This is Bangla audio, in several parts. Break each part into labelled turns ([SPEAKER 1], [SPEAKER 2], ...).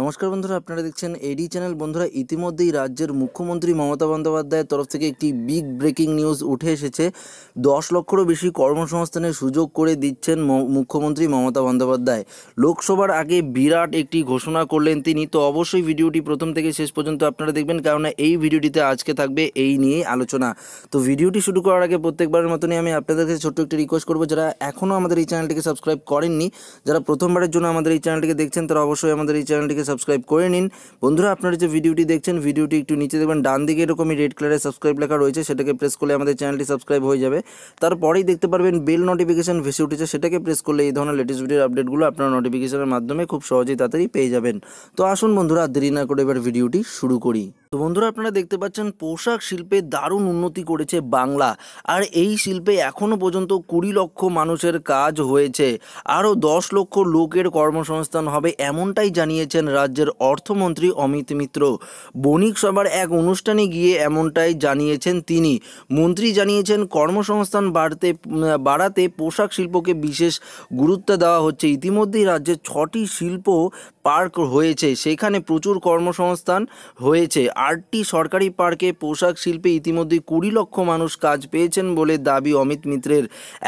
[SPEAKER 1] নমস্কার বন্ধুরা, আপনারা দেখছেন এডি চ্যানেল বন্ধুরা, ইতিমধ্যেই রাজ্যের মুখ্যমন্ত্রী মমতা বন্দ্যোপাধ্যায়ের তরফ থেকে একটি বিগ ব্রেকিং নিউজ উঠে এসেছে। দশ লক্ষেরও বেশি কর্মসংস্থানের সুযোগ করে দিচ্ছেন মুখ্যমন্ত্রী মমতা বন্দ্যোপাধ্যায়। লোকসভার আগে বিরাট একটি ঘোষণা করলেন তিনি। তো অবশ্যই ভিডিওটি প্রথম থেকে শেষ পর্যন্ত আপনারা দেখবেন, কেননা এই ভিডিওটিতে আজকে থাকবে এই নিয়েই আলোচনা। তো ভিডিওটি শুরু করার আগে প্রত্যেকবারের মতনই আমি আপনাদের কাছে ছোট্ট একটি রিকোয়েস্ট করব, যারা এখনও আমাদের এই চ্যানেলটিকে সাবস্ক্রাইব করেননি, যারা প্রথমবারের জন্য আমাদের এই চ্যানেলটিকে দেখছেন, তারা অবশ্যই আমাদের এই চ্যানেলটিকে সাবস্ক্রাইব করে নিন। বন্ধুরা, আপনারা যে ভিডিওটি দেখছেন ভিডিওটি একটু নিচে দেখবেন, ডান দিকে এরকমই রেড কালারের সাবস্ক্রাইব লেখা রয়েছে, সেটাকে প্রেস করলে আমাদের চ্যানেলটি সাবস্ক্রাইব হয়ে যাবে। তারপরেই দেখতে পারবেন বেল নোটিফিকেশন ভেসে উঠেছে, সেটাকে প্রেস করলে এই ধরনের লেটেস্ট ভিডিওর আপডেটগুলো আপনারা নোটিফিকেশনের মাধ্যমে খুব সহজেই তাড়াতাড়ি পেয়ে যাবেন। তো আসুন বন্ধুরা, দেরি না করে এবার ভিডিওটি শুরু করি। তো বন্ধুরা আপনারা দেখতে পাচ্ছেন পোশাক শিল্পে দারুণ উন্নতি করেছে বাংলা। আর এই শিল্পে এখনও পর্যন্ত কুড়ি লক্ষ মানুষের কাজ হয়েছে। আরও দশ লক্ষ লোকের কর্মসংস্থান হবে এমনটাই জানিয়েছেন রাজ্যের অর্থমন্ত্রী অমিত মিত্র। বণিক সভার এক অনুষ্ঠানে গিয়ে এমনটাই জানিয়েছেন তিনি। মন্ত্রী জানিয়েছেন কর্মসংস্থান বাড়তে, বাড়াতে পোশাক শিল্পকে বিশেষ গুরুত্ব দেওয়া হচ্ছে। ইতিমধ্যেই রাজ্যে ছটি শিল্প পার্ক হয়েছে। সেখানে প্রচুর কর্মসংস্থান হয়েছে। আটটি সরকারি পার্কে পোশাক শিল্পে ইতিমধ্যে কুড়ি লক্ষ মানুষ কাজ পেয়েছেন বলে দাবি অমিত মিত্রের।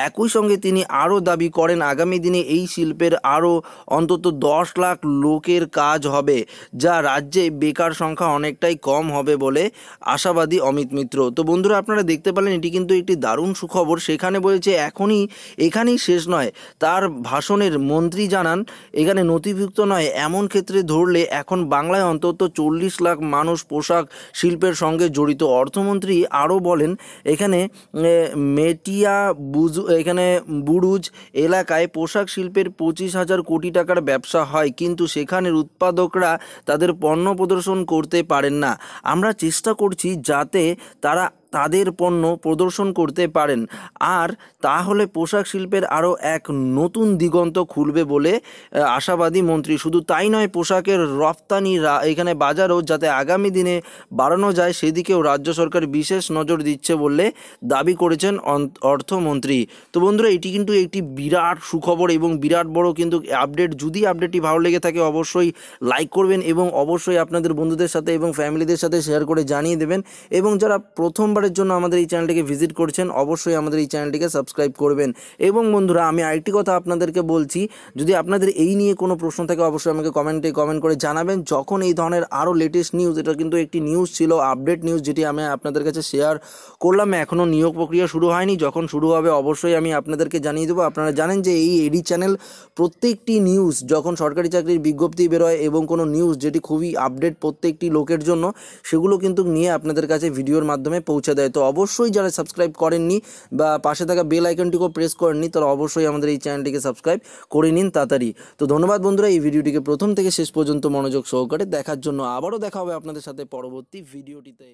[SPEAKER 1] একই সঙ্গে তিনি আরও দাবি করেন, আগামী দিনে এই শিল্পের আরও অন্তত দশ লাখ লোকের কাজ হবে, যা রাজ্যে বেকার সংখ্যা অনেকটাই কম হবে বলে আশাবাদী অমিত মিত্র। তো বন্ধুরা, আপনারা দেখতে পেলেন, এটি কিন্তু একটি দারুণ সুখবর। সেখানে বলেছে, এখনই, এখানেই শেষ নয়। তার ভাষণের মন্ত্রী জানান, এখানে নথিভুক্ত নয়, এমন ক্ষেত্রে ধরলে এখন বাংলায় অন্তত চল্লিশ লাখ মানুষ পোশাক শিল্পের সঙ্গে জড়িত অর্থমন্ত্রী আরও বলেন, এখানে মেটিয়া বুজু, এখানে বুরুজ এলাকায় পোশাক শিল্পের পঁচিশ হাজার কোটি টাকার ব্যবসা হয়, কিন্তু সেখানের উৎপাদকরা তাদের পণ্য প্রদর্শন করতে পারেন না। আমরা চেষ্টা করছি যাতে তারা তাদের পণ্য প্রদর্শন করতে পারেন। আর তাহলে পোশাক শিল্পের আরও এক নতুন দিগন্ত খুলবে বলে আশাবাদী মন্ত্রী। শুধু তাই নয়, পোশাকের রপ্তানি রা- এখানে বাজারও যাতে আগামী দিনে বাড়ানো যায়, সেদিকেও রাজ্য সরকার বিশেষ নজর দিচ্ছে বলে দাবি করেছেন অর্থমন্ত্রী। তো বন্ধুরা, এটি কিন্তু একটি বিরাট সুখবর এবং বিরাট বড় কিন্তু আপডেট। যদি আপডেটটি ভালো লেগে থাকে, অবশ্যই লাইক করবেন এবং অবশ্যই আপনাদের বন্ধুদের সাথে এবং ফ্যামিলিদের সাথে শেয়ার করে জানিয়ে দেবেন। এবং যারা প্রথমবারের জন্য আমাদের এই চ্যানেলটিকে ভিজিট করছেন, অবশ্যই আমাদের এই চ্যানেলটিকে সাবস্ক্রাইব করবেন। এবং বন্ধুরা, আমি আরেকটি কথা আপনাদেরকে বলছি, যদি আপনাদের এই নিয়ে কোনো প্রশ্ন থাকে, অবশ্যই আমাকে কমেন্টে কমেন্ট করে জানাবেন। যখন এই ধরনের আরও লেটেস্ট নিউজ এটা কিন্তু একটি নিউজ ছিল আপডেট নিউজ যেটি আমি আপনাদের কাছে শেয়ার করলাম এখনও নিয়োগ প্রক্রিয়া শুরু হয়নি। যখন শুরু হবে, অবশ্যই আমি আপনাদেরকে জানিয়ে দেবো। আপনারা জানেন যে এই এডি চ্যানেল প্রত্যেকটি নিউজ যখন সরকারি চাকরির বিজ্ঞপ্তি বেরোয় এবং কোনো নিউজ যেটি খুবই আপডেট প্রত্যেকটি লোকের জন্য, সেগুলো কিন্তু নিয়ে আপনাদের কাছে ভিডিওর মাধ্যমে পৌঁছে দেয়। তো অবশ্যই যারা সাবস্ক্রাইব করেননি বা পাশে থাকা বেল আইকনটিকেও প্রেস করেননি, তারা অবশ্যই আমাদের এই চ্যানেলটিকে সাবস্ক্রাইব করে নিন তাড়াতাড়ি। তো ধন্যবাদ বন্ধুরা, এই ভিডিওটিকে প্রথম থেকে শেষ পর্যন্ত মনোযোগ সহকারে দেখার জন্য আবারও দেখা হবে আপনাদের সাথে পরবর্তী ভিডিওটিতে।